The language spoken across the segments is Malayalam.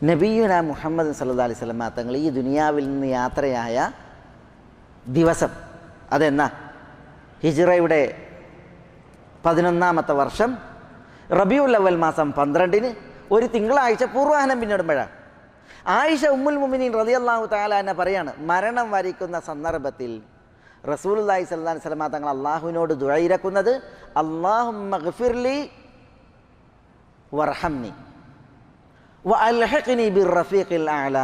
നബീയുന മുഹമ്മദ് സല്ലാ അലൈഹി സ്വലമ തങ്ങൾ ഈ ദുനിയാവിൽ നിന്ന് യാത്രയായ ദിവസം അതെന്നാ? ഹിജ്റയുടെ പതിനൊന്നാമത്തെ വർഷം റബിയുൽ അവൽ മാസം പന്ത്രണ്ടിന് ഒരു തിങ്കളാഴ്ച പൂർവാഹനം പിന്നിടുമ്പോഴാണ് ആയിഷ ഉമ്മുൽ മുമിനീൻ അള്ളാഹു താല എന്നെ പറയാണ് മരണം വരിക്കുന്ന സന്ദർഭത്തിൽ സ്വല്ലല്ലാഹി അലൈഹി വസല്ലമ തങ്ങൾ അള്ളാഹുവിനോട് ദുഴയിരക്കുന്നത് അള്ളാഹു ഗഫിർലി വർഹംനി വഅൽഹിഖ്നി ബിർറഫീഖിൽ അഅല.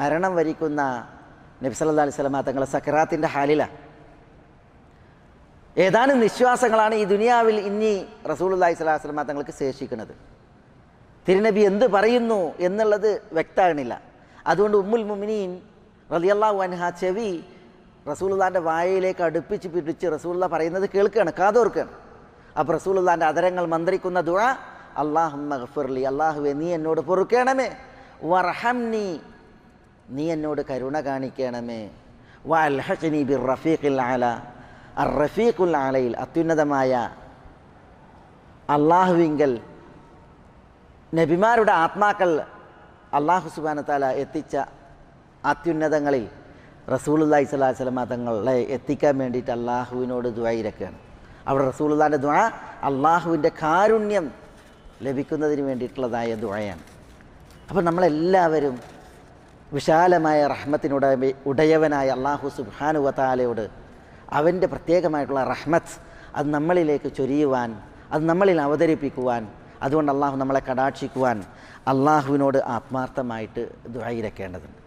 മരണം വരിക്കുന്ന നബി സല്ലല്ലാഹി അലൈഹി വസല്ലമ തങ്ങളെ സക്കറാത്തിന്റെ ഹാലിലാണ് ഏതാനും നിശ്വാസങ്ങളാണ് ഈ ദുനിയാവിൽ ഇനി റസൂലുള്ളാഹി സല്ലല്ലാഹു അലൈഹി വസല്ലമ തങ്ങൾക്ക് ശേഷിക്കുന്നത്. തിരുനബി എന്ത് പറയുന്നു എന്നുള്ളത് വ്യക്തമാകണില്ല. അതുകൊണ്ട് ഉമ്മുൽ മുമിനീൻ റളിയല്ലാഹു അൻഹ ചെവി റസൂലുള്ളാന്റെ വായയിലേക്ക് അടുപ്പിച്ച് പിടിച്ച് റസൂലുള്ള പറയുന്നത് കേൾക്കുകയാണ് കാതോർക്കുകയാണ്. അപ്പോൾ റസൂലുള്ളാന്റെ അതരങ്ങൾ മന്ത്രിക്കുന്ന ദുഴ അള്ളാഹുമ്മ ഗഫിർലി അള്ളാഹുവെ നീ എന്നോട് പൊറുക്കണമേ. വർഹംനി നീ എന്നോട് കരുണ കാണിക്കണമേ. വൽഹഖ്നി ബിർ റഫീഖിൽ അർ റഫീഖുൽ ആലയിൽ അത്യുന്നതമായ അള്ളാഹുവിങ്കൽ നബിമാരുടെ ആത്മാക്കൾ അള്ളാഹു സുബാനത്താല എത്തിച്ച അത്യുന്നതങ്ങളിൽ റസൂലുല്ലാഹി സ്വലാഹു സ്വലമ തങ്ങളെ എത്തിക്കാൻ വേണ്ടിയിട്ട് അള്ളാഹുവിനോട് ദ്വായിരക്കുകയാണ് അവിടെ റസൂലുല്ലാന്റെ ദ്വാ അള്ളാഹുവിന്റെ കാരുണ്യം ലഭിക്കുന്നതിന് വേണ്ടിയിട്ടുള്ളതായ ദുഴയാണ് അപ്പോൾ നമ്മളെല്ലാവരും വിശാലമായ റഹ്മത്തിനുട ഉടയവനായ അള്ളാഹു സുബാനു വത്താലയോട് അവന്റെ പ്രത്യേകമായിട്ടുള്ള റഹ്മത്ത് അത് നമ്മളിലേക്ക് ചൊരിയുവാൻ അത് നമ്മളിൽ അവതരിപ്പിക്കുവാൻ അതുകൊണ്ട് അള്ളാഹു നമ്മളെ കടാക്ഷിക്കുവാൻ അള്ളാഹുവിനോട് ആത്മാർത്ഥമായിട്ട് ദ്വായിരക്കേണ്ടതുണ്ട്